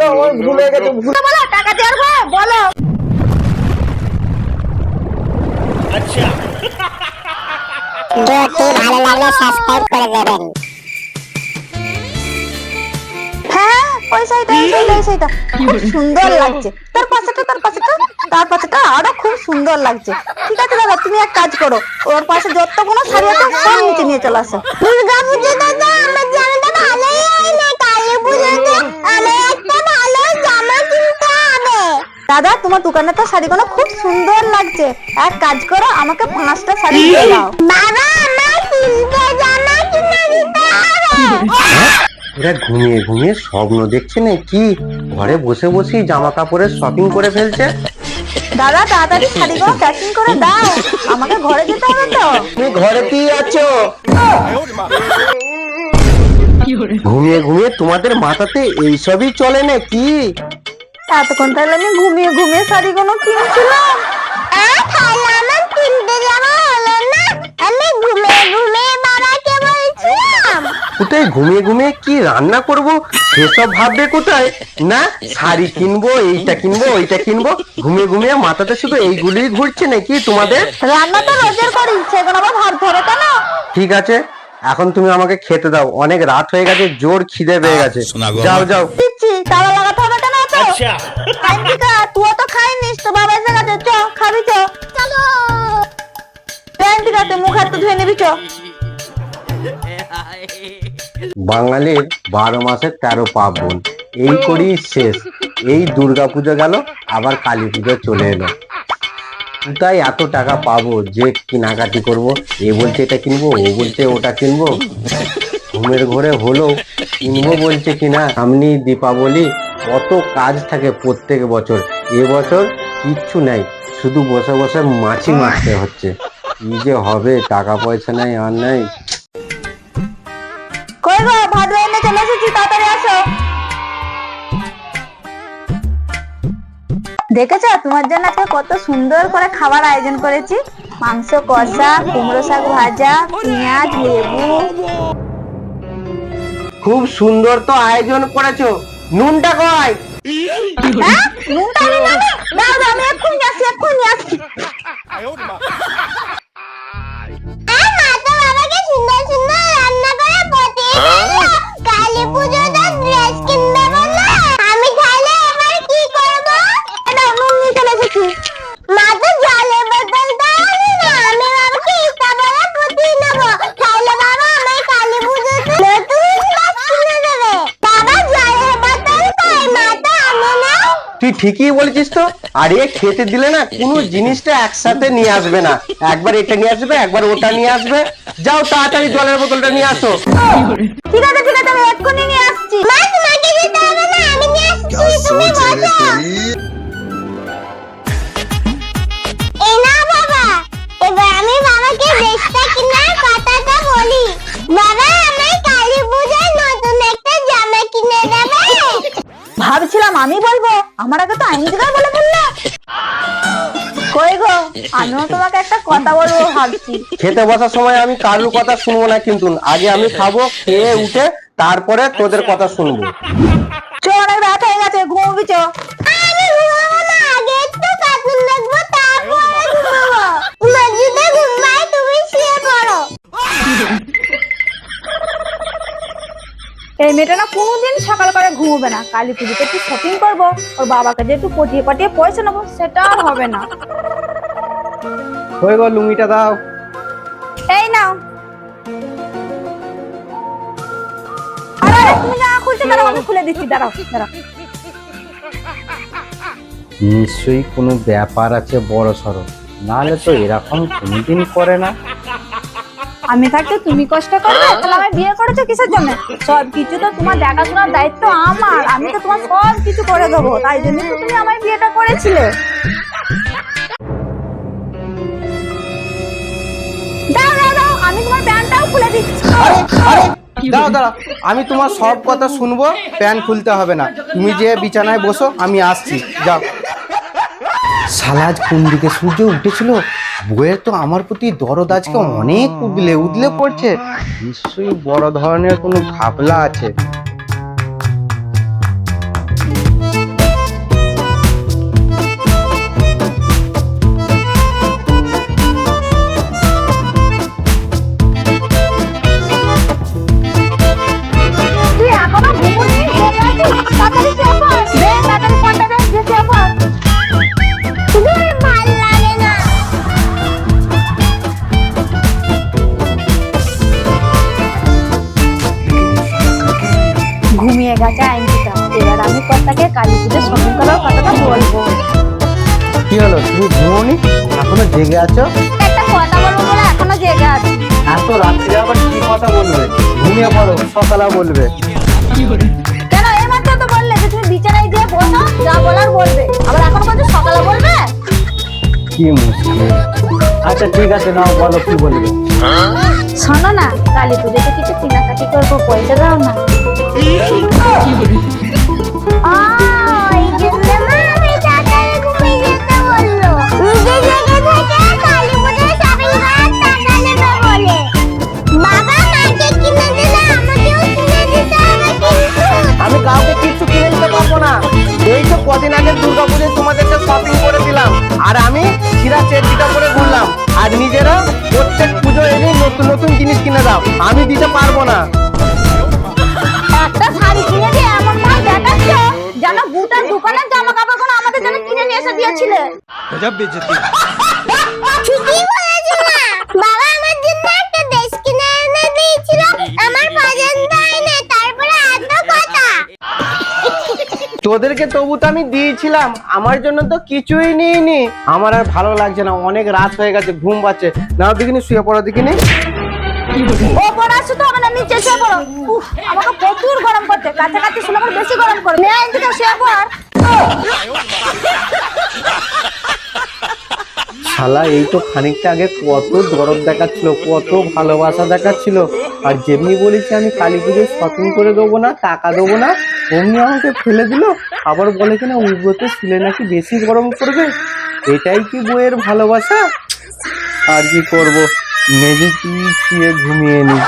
দাও আমার ভুল হয়ে গেছে ভুল। বলো টাকা দেওয়ার ভয় বলো। ভিডিওটি ভালো লাগলে সাবস্ক্রাইব করে দেবেন। হ্যাঁ ওই সাইডটা ওই সাইডটা ওই সাইডটা খুব সুন্দর লাগছে। তার পাশেটা তার পাশেটা তার পাশেটা আরও খুব সুন্দর লাগছে। ঠিক আছে দাদা তুমি এক কাজ করো। ওর পাশে যতগুলো শাড়ি আছে সব নিচে নিয়ে চলে আসো। দুর্গা পুজো দাদা আমার জামাটা ভালোই হয় না কালী পুজোতে। আমার দাদা তোমার দোকানে তো শাড়িগুলো খুব সুন্দর লাগছে। এক কাজ করো আমাকে পাঁচটা শাড়ি দিয়ে দাও। বাবা আমার তিনটে জামা কিনে দিতে হবে। এরা ঘুমিয়ে ঘুমিয়ে স্বপ্ন দেখছে না কি? ঘরে বসে বসে জামা কাপড়ের শপিং করে ফেলছে। দাদা তাড়াতাড়ি শাড়িগুলো প্যাকিং করে দাও। আমাকে ঘরে যেতে হবে তো। তুমি ঘরেতেই আছো? ঘুমিয়ে ঘুমিয়ে তোমাদের মাথাতে এইসবই চলে না কি? এতক্ষণ তাহলে আমি ঘুমিয়ে ঘুমিয়ে শাড়িগুলো কিনছিলাম। বলছিলাম। কোথায় ঘুমিয়ে ঘুমিয়ে কি রান্না করব? সেসব ভাববে কোথায়? না শাড়ি কিনবো এইটা কিনবো ওইটা কিনবো। ঘুমিয়ে ঘুমিয়ে মাথাতে শুধু এইগুলোই ঘুরছে নাকি তোমাদের? রান্না তো রোজের করি সেগুলো আবার ভাত ধরে কেন? ঠিক আছে এখন তুমি আমাকে খেতে দাও। অনেক রাত হয়ে গেছে জোর খিদে পেয়ে গেছে। যাও যাও। তালা লাগাতে তো তুই তো খাইনিস তো বাবা এসে গেছে চ খাবি চ। চলো। তুই মুখ হাত ধুয়ে নিবি চ। বাঙালির বারো মাসে তেরো পার্বণ। এই করি শেষ। এই দুর্গা পুজো গেল আবার কালী পুজো চলে এলো। তাই এত টাকা পাবো? যে কেনাকাটি করব এ বলছে এটা কিনবো ও বলছে ওটা কিনবো? ঘুমের ঘরে হলো। কিনবো বলছে কিনা সামনে দীপাবলি। কত কাজ থাকে প্রত্যেক বছর। এবছর কিচ্ছু নাই, শুধু বসে বসে মাছি মারতে হচ্ছে। কি যে হবে, টাকা পয়সা নাই, আর নাই। কই গো রান্না চলে এসেছি, তাড়াতাড়ি আসো। দেখেছ, তোমার জন্য একটা কত সুন্দর করে খাবার আয়োজন করেছি। মাংস কষা, কুমড়ো শাক ভাজা, পেঁয়াজ, লেবু। খুব সুন্দর তো আয়োজন করেছ। নুনটা কয় হ্যাঁ? নুনটা আমি না দাও দাও আমি এক্ষুনি আসছি এক্ষুনি আসছি। ঠিকই বলেছিস তো। আরে, খেতে দিলে না কোনো জিনিসটা একসাথে নিয়ে আসবে না। একবার এটা নিয়ে আসবে, একবার ওটা নিয়ে আসবে। যাও, তাড়াতাড়ি জলের বোতলটা নিয়ে আসো। খেতে বসার সময় আমি কারুর কথা শুনব না কিন্তু। আগে আমি খাব খেয়ে উঠে তারপরে তোদের কথা শুনব। চো অনেক রাত হয়ে গেছে ঘুমবি চো আমি ঘুমাবো না আগে একটু কার্টুন দেখব তারপরে ঘুমাবো। মসজিদে ঘুমাই তুমি শুয়ে পড়ো। এই মেয়েটা না কোনোদিন সকাল করে ঘুমোবে না। কালী পুজোতে একটু শপিং করব ওর বাবাকে যে একটু পটিয়ে পাটিয়ে পয়সা নেব সেটা আর হবে না। হয়ে গো লুঙ্গিটা দাও। দিচ্ছি দাঁড়াও দাঁড়াও। নিশ্চয়ই কোনো ব্যাপার আছে বড় সড়ো। নাহলে তো এরকম কোনোদিন করে না। আমি থাকতে তুমি কষ্ট করবে? তাহলে আমি বিয়ে করেছ কিসের জন্য? সব কিছু তো তোমার দেখাশোনার দায়িত্ব আমার। আমি তো তোমার সব কিছু করে দেবো। তাই জন্য তো তুমি আমার বিয়েটা করেছিলে। দাও দাও দাও আমি তোমার প্যান্টটাও খুলে দিচ্ছি। দাঁড়া দাও দাঁড়াও আমি তোমার সব কথা শুনব প্যান খুলতে হবে না। তুমি যে বিছানায় বসো আমি আসছি যাও। সালাজ কোন দিকে সূর্য উঠেছিল? বইয়ের তো আমার প্রতি দরদ আজকে অনেক উদলে উদলে পড়ছে। নিশ্চয়ই বড় ধরনের কোনো ঘাপলা আছে। গেছে আইনটা এবার আমি কর্তাকে কালী পুজো শপিং করার কথাটা বলব। কি হলো? তুমি ঘুমোনি? এখনও জেগে আছো? একটা কথা বলব বলে এখনও জেগে আছে। এত রাত্রে আবার কি কথা বলবে? ঘুমিয়ে পড়ো সকালে বলবে। কেন? এই মাত্র তো বললে যে তুমি বিছানায় গিয়ে বসো যা বলার বলবে। আবার এখন বলছো সকালে বলবে? কি মুশকিল। আচ্ছা ঠিক আছে নাও বলো কি বলবে। শোনো না কালী পুজোতে কিছু কেনাকাটি করব পয়সা দাও না। কদিন আগে দুর্গা পুজোয় তোমাদেরকে শপিং করে দিলাম আর আমি চিরা চেটিটা করে ঘুরলাম। আর নিজেরা প্রত্যেক পুজো এনে নতুন নতুন জিনিস কিনে দাও। আমি দিতে পারব না। ঠিকই বলেছ মা। বাবা আমার জন্য একটা ড্রেস কিনে এনে দিয়েছিল। আমার পছন্দ হয়নি তারপরে এত কথা। তোদেরকে তবু তো আমি দিয়েছিলাম আমার জন্য তো কিছুই নিইনি। আমার আর ভালো লাগছে না অনেক রাত হয়ে গেছে ঘুম পাচ্ছে। না দেখিনি শুয়ে পড়ো দেখিনি। ওপর আসো তো মানে নিচে শুয়ে পড়ো। উফ, আমাকে প্রচুর গরম করছে কাছাকাছি শুলে আমার বেশি গরম করে নে এদিকে শুয়ে পড়। শালা, এই তো খানিকটা আগে কত দরদ দেখাচ্ছিল, কত ভালোবাসা দেখাচ্ছিল। আর যেমনি বলেছি, আমি কালী পুজোয় শপিং করে দেবো না, টাকা দেবো না অমনি আমাকে ফেলে দিল। আবার বলে কিনা উগ্রতে শুলে নাকি বেশি গরম করবে? এটাই কি বইয়ের ভালোবাসা? আর কি করব? মেঝে শুয়ে ঘুমিয়ে নি।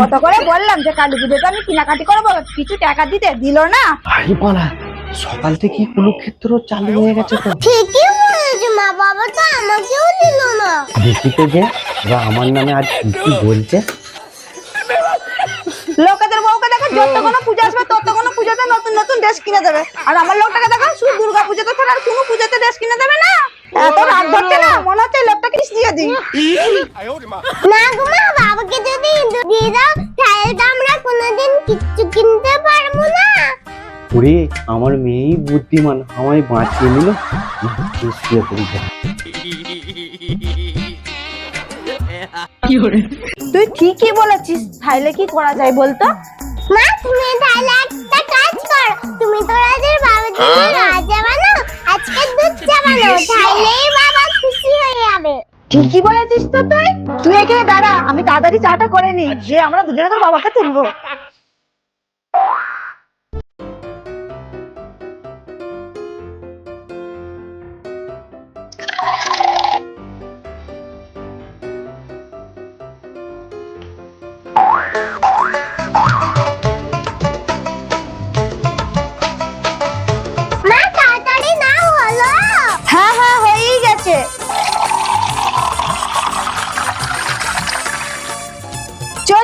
কত করে বললাম যে কালী পুজোতে আমি কেনাকাটি করব কিছু টাকা দিতে দিল না। ভাই বলা সকাল থেকে কুরুক্ষেত্র চালু হয়ে গেছে তো। ঠিকই বলেছ মা বাবা তো আমাকেও দিল না। দেখি তো যে ওরা আমার নামে আজ কি কি বলছে? লোকেদের বউকে দেখো যত কোনো পুজো আসবে তত কোনো পুজোতে নতুন নতুন ড্রেস কিনে দেবে। আর আমার লোকটাকে দেখো শুধু দুর্গা পুজোতে ছাড়া আর কোনো পুজোতে ড্রেস কিনে দেবে না এত রাত ধরছে না মনে হচ্ছে লোকটাকে কিস দিয়ে দিই না গো মা বাবাকে যদি ইঁদুর দিয়ে দাও তাহলে তো আমরা কোনোদিন কিচ্ছু কিনতে পারব না ওরে আমার মেয়েই বুদ্ধিমান আমায় বাঁচিয়ে নিল? তুই শুয়ে পড়ি তুই ঠিকই বলেছিস তাইলে কি করা যায় বলতো? মা তুমি তাহলে একটা কাজ করো। তুমি তো রাজের জন্য রাজা বানাও আজকে দুধ চা বানাও তাহলেই বাবা খুশি হয়ে ঠিকই বলেছিস তো তুই। তুই এখানে দাঁড়া, আমি তাড়াতাড়ি চাটা করে নি যে আমরা দুজনে তোর বাবাকে তুলবো।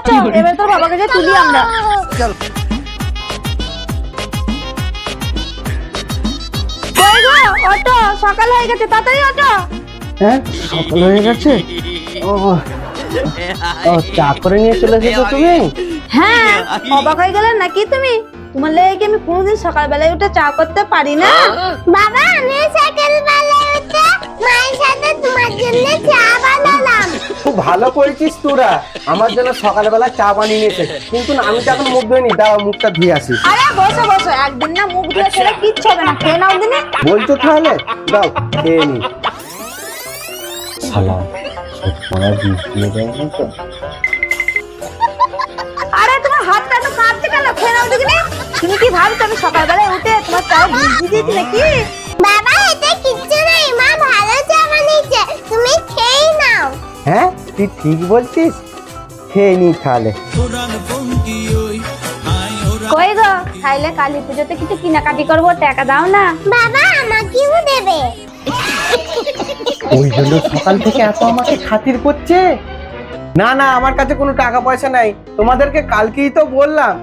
চো চো এবার তোর বাবাকে যে তুলি আমরা। গো অটো সকাল হয়ে গেছে তাড়াতাড়ি অটো। হ্যাঁ সকাল হয়ে গেছে? ও ও চা করে নিয়ে চলে এসেছ তুমি? হ্যাঁ অবাক হয়ে গেলে নাকি তুমি? তোমার লেগে কি আমি কোনোদিন সকালবেলায় উঠে চা করতে পারি না? বাবা আমি সকাল বেলায় উঠে মায়ের সাথে তোমার জন্য চা বানালাম। খুব ভালো করেছিস তোরা। আমার জন্য সকালবেলা চা বানিয়ে নিয়েছে। কিন্তু আমি তো এখন মুখ ধুইনি। দাঁড়াও মুখটা ধুয়ে আসি। আরে বসো বসো। একদিন না মুখ ধুয়ে খেলে কিচ্ছু হবে না। খেয়ে নাও দিনে। বলছো তাহলে? দাও খেয়ে নি। শালা বিষ দিয়ে দেয় না তো আরে তোমার হাতটা তো কাঁপছে কেন? খেয়ে নাও দিনে তুমি কি ভাবছ আমি সকালবেলায় উঠে তোমার চা ভিজিয়ে দিয়েছি নাকি? বাবা এতে কিচ্ছু নাই। মা ভালো চা বানিয়েছে। তুমি হ্যাঁ? তুই ঠিক বলছিস? খেয়ে নি তাহলে। কই গো? খাই কালী পুজোতে কিছু কেনাকাটি করব টাকা দাও না। বাবা আমাকেও দেবে। ওই জন্য সকাল থেকে এত আমাকে খাতির করছে? না না আমার কাছে কোনো টাকা পয়সা নাই। তোমাদেরকে কালকেই তো বললাম।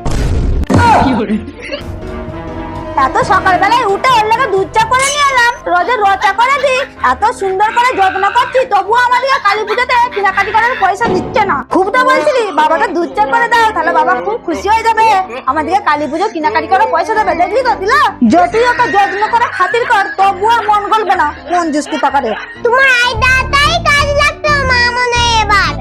এত সকালবেলায় উঠে ওর লেগে দুধ চা করে নিয়ে এলাম। রোজে রচা করে দি এত সুন্দর করে যত্ন করছি তবুও আমাদেরকে কালী পুজোতে কেনাকাটি করার পয়সা দিচ্ছে না। খুব তো বলছিলি বাবাকে দুধ চা করে দাও তাহলে বাবা খুব খুশি হয়ে যাবে। আমাদেরকে কালী পুজো কেনাকাটি করার পয়সা দেবে। দেখলি তো দিলা? যতই ওকে যত্ন করে খাতির কর তবুও মন গলবে না কোন জুস্কি টাকারে তোমার আইডাটাই কাজ লাগতো মা মনে এবার।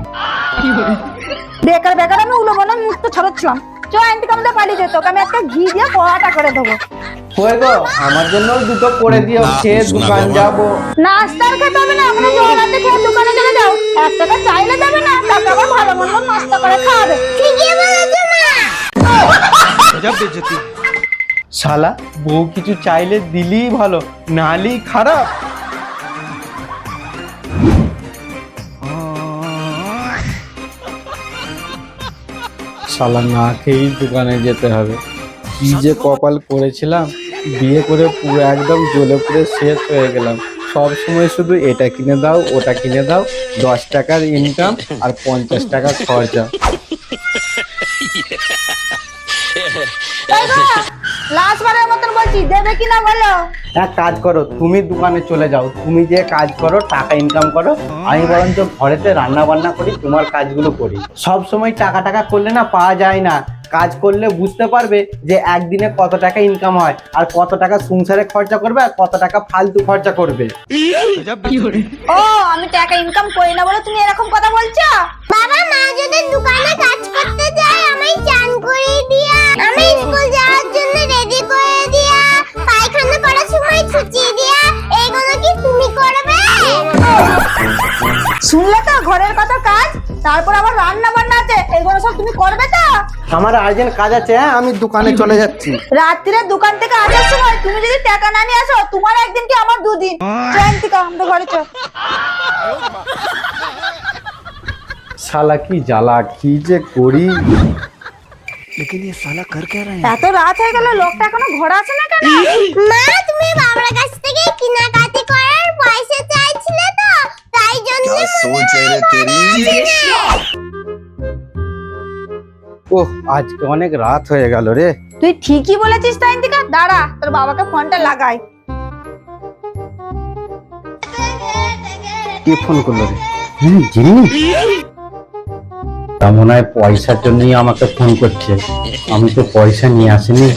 বেকার বেকার আমি উলো বনে মুক্ত ছড়াচ্ছিলাম চ আন্টি পালিয়ে যেত আমি একটা ঘি দিয়ে পড়াটা করে দেবো। হয়ে গো আমার জন্য দুটো করে দিও খেয়ে দোকান যাব। নাস্তার খেতে হবে না আমরা জগন্নাথে খেয়ে দোকানে চলে যাও। এক টাকা চাইলে দেবে না আবার ভালো মন্দ নাস্তা করে খাওয়াবে। ঠিকই বলেছ মা। শালা বউ কিছু চাইলে দিলেই ভালো নালি খারাপ। শালা না খেয়েই দোকানে যেতে হবে। কি যে কপাল করেছিলাম, বিয়ে করে পুরো একদম জ্বলে পুড়ে শেষ হয়ে গেলাম। সব সময় শুধু এটা কিনে দাও, ওটা কিনে দাও, দশ টাকার ইনকাম আর পঞ্চাশ টাকা খরচা। লাস্ট বারের মতন বলছি, দেবে কিনা বলো? এক কাজ করো, তুমি দোকানে চলে যাও, তুমি যে কাজ করো, টাকা ইনকাম করো, আমি বরঞ্চ ঘরেতে রান্না বান্না করি, তোমার কাজগুলো করি। সব সময় টাকা টাকা করলে না পাওয়া যায় না। কাজ করলে বুঝতে পারবে যে একদিনে কত টাকা ইনকাম হয় আর কত টাকা সংসারে খরচা করবে আর কত টাকা ফালতু খরচা করবে। ও আমি টাকা ইনকাম করি না বলে তুমি এরকম কথা বলছো? বাবা মা যদি দোকানে কাজ করতে যায় আমায় চান করে দিয়া। আমি স্কুল যাওয়ার জন্য রেডি করে দিয়া। পায়খানা করার সময় ছুচিয়ে দিয়া। এইগুলো কি তুমি করবে? শুনলে তো ঘরের কত কাজ? তারপর আবার রান্না বান্না আছে এগুলো সব তুমি করবে তো? আমার আর্জেন্ট কাজ আছে হ্যাঁ আমি দোকানে চলে যাচ্ছি। রাত্রিরে দোকান থেকে আসার সময় তুমি যদি টাকা না নিয়ে আসো তোমার একদিন কি আমার দুদিন? ট্রেন থেকে আমাদের ঘরে চল। শালা কি জ্বালা কি যে করি? এত রাত হয়ে গেল লোকটা এখনও ঘরে আছে না কেন? মা তুমি বাবার কাছ থেকে কেনাকাটি করার পয়সা চাইছিলে তাই জন্য ওহ আজকে অনেক রাত হয়ে গেল রে। তুই ঠিকই বলেছিস সায়ন্তিকা দাঁড়া তোর বাবাকে ফোনটা লাগাই। কে ফোন করল রে? হ্যাঁ জিনি তা মনে হয় পয়সার জন্যই আমাকে ফোন করছে। আমি তো পয়সা নিয়ে আসিনি।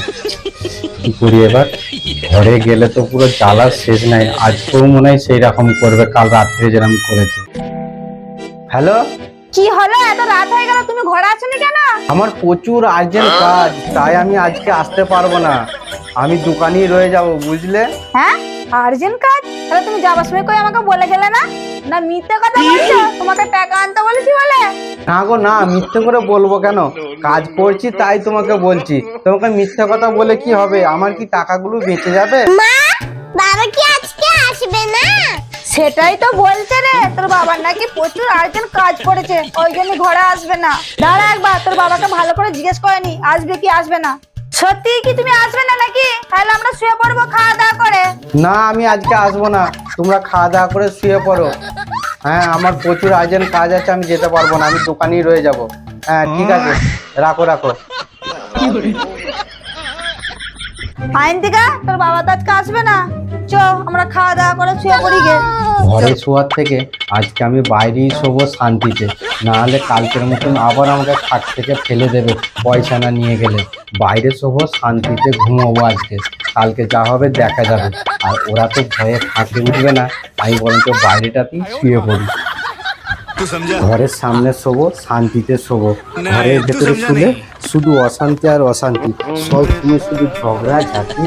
কি করি এবার? ঘরে গেলে তো পুরো জ্বালার শেষ নাই। আজকেও মনে হয় সেই রকম করবে কাল রাত্রে যেরকম করেছে। হ্যালো? কি হলো? এত রাত হয়ে গেল তুমি ঘরে আছো না কেন? আমার প্রচুর আর্জেন্ট কাজ তাই আমি আজকে আসতে পারব না। আমি দোকানেই রয়ে যাব বুঝলে? হ্যাঁ? আর্জেন্ট কাজ? তাহলে তুমি যাবার সময় কই আমাকে বলে গেলে না? না মিথ্যে কথা বলছো? তোমাকে টাকা আনতে বলেছি বলে? না গো না মিথ্যে করে বলব কেন? কাজ করছি তাই তোমাকে বলছি। তোমাকে মিথ্যে কথা বলে কি হবে? আমার কি টাকাগুলো বেঁচে যাবে? মা বাবা কি আজকে আসবে না? সেটাই তো বলছে রে। তোর বাবার নাকি প্রচুর আর্জেন্ট কাজ পড়েছে ওই জন্য ঘরে আসবে না। দাঁড়া একবার তোর বাবাকে ভালো করে জিজ্ঞেস করে নি। আসবে কি আসবে না? সত্যি কি তুমি আসবে না নাকি? তাহলে আমরা শুয়ে পড়ব খাওয়া দাওয়া করে। না আমি আজকে আসব না। তোমরা খাওয়া দাওয়া করে শুয়ে পড়ো। হ্যাঁ আমার প্রচুর আর্জেন্ট কাজ আছে আমি যেতে পারব না আমি দোকানেই রয়ে যাব। হ্যাঁ ঠিক আছে। রাখো রাখো। আইন আইনতিকা তোর বাবা তো আজকে আসবে না। চ, আমরা খাওয়া দাওয়া করে শুয়ে পড়ি গে। ঘরে শোয়ার থেকে আজকে আমি বাইরেই শোবো শান্তিতে। না হলে কালকের মতন আবার আমাকে খাট থেকে ফেলে দেবে, পয়সা না নিয়ে গেলে। বাইরে শোবো, শান্তিতে ঘুমোবো আজকে। কালকে যা হবে দেখা যাবে। আর ওরা তো ভয়ে থাকতে উঠবে না, আমি বরঞ্চ বাইরেটাতেই শুয়ে পড়ি। ঘরের সামনে শোবো, শান্তিতে শোবো। ঘরের ভেতরে শুলে শুধু অশান্তি আর অশান্তি, সব তুমি শুধু ঝগড়া, ঝাঁকি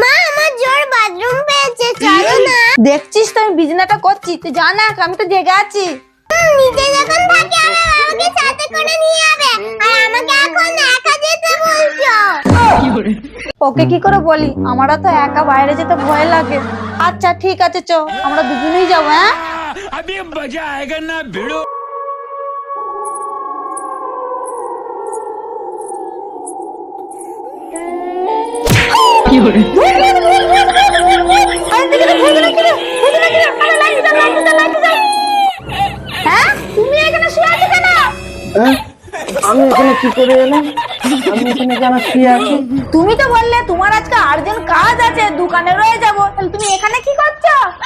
মা আমার জোর বাথরুম পেয়েছে চলো না দেখছিস তো আমি বিজনেসটা করছি তুই জানা আমি তো জেগে আছি নিজে যখন থাকে আমার বাবাকে সাথে করে নিয়ে যাবে আর আমাকে এখন একা যেতে বলছো ওকে কি করে বলি আমারও তো একা বাইরে যেতে ভয় লাগে আচ্ছা ঠিক আছে চ আমরা দুজনেই যাব হ্যাঁ হ্যাঁ আমি এখানে কি করে এলাম আমি এখানে কেন শুয়ে আছি? তুমি তো বললে তোমার আজকে আর্জেন্ট কাজ আছে দোকানে রয়ে যাব। তাহলে তুমি এখানে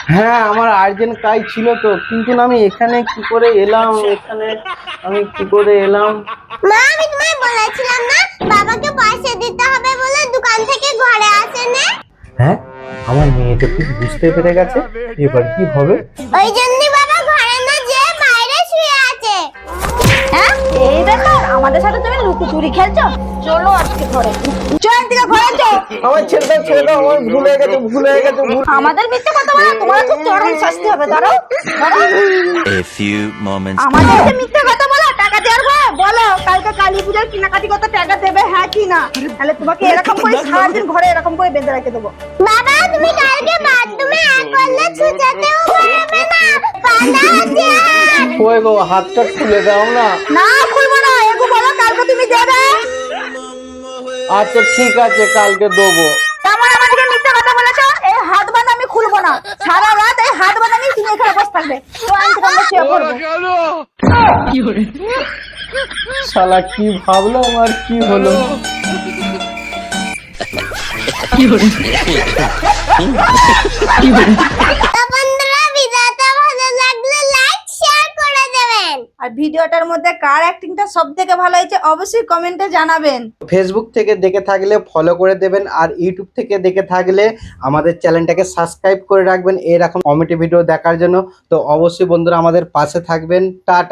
হ্যাঁ আমার আর্জেন্ট কাজ ছিল তো। কিন্তু না আমি এখানে কি করে এলাম? এখানে আমি কি করে এলাম? মা আমি তোমায় বলেছিলাম না বাবাকে পয়সা দিতে হবে বলে দোকান থেকে ঘরে আসে না হ্যাঁ আমার মেয়েটা কি বুঝতে পেরে গেছে? এবার কি হবে? ওই জন্য এই ব্যাপার আমাদের সাথে তুমি লুকোচুরি খেলছো? চলো আজকে ঘরে। চল দিকে ঘরে চো আমার ছেলেটা ছেলেটা আমার ভুল হয়ে গেছে ভুল হয়ে গেছে ভুল। আমাদের মিথ্যে কথা বলা তোমার খুব চরম শাস্তি হবে ধরো। A few moments. আমাদের মিথ্যে কথা বলো কালকে কালী পূজার কেনাকাটি কত টাকা দেবে হ্যাঁ কি না? তাহলে তোমাকে এরকম করে সারাদিন ঘরে এরকম করে বেঁধে রেখে দেবো। বাবা তুমি কালকে বাথরুমে এক করলে ছুচাতেও পারবে না। আছে ওই গো হাতটা খুলে দাও না। না খুলবো না এগু বলো কালকে তুমি দেবে? আচ্ছা ঠিক আছে কালকে দেবো। তেমন আমাদেরকে মিথ্যে কথা বলেছ এই হাত বাঁধা আমি খুলবো না। সারা রাত এই হাত বাঁধা নিয়ে তুমি এখানে বসে থাকবে। তো আমি তো আমরা শুয়ে পড়ব শালা কি ভাবলো আমার কি হলো? লাইক শেয়ার করে দেবেন। আর ভিডিওটার মধ্যে কার অ্যাক্টিংটা সব থেকে ভালো হয়েছে অবশ্যই কমেন্টে জানাবেন। ফেসবুক থেকে দেখে থাকলে ফলো করে দেবেন আর ইউটিউব থেকে দেখে থাকলে আমাদের চ্যানেলটাকে সাবস্ক্রাইব করে রাখবেন। এরকম কমেডি ভিডিও দেখার জন্য। তো অবশ্যই বন্ধুরা আমাদের পাশে থাকবেন। টাটা।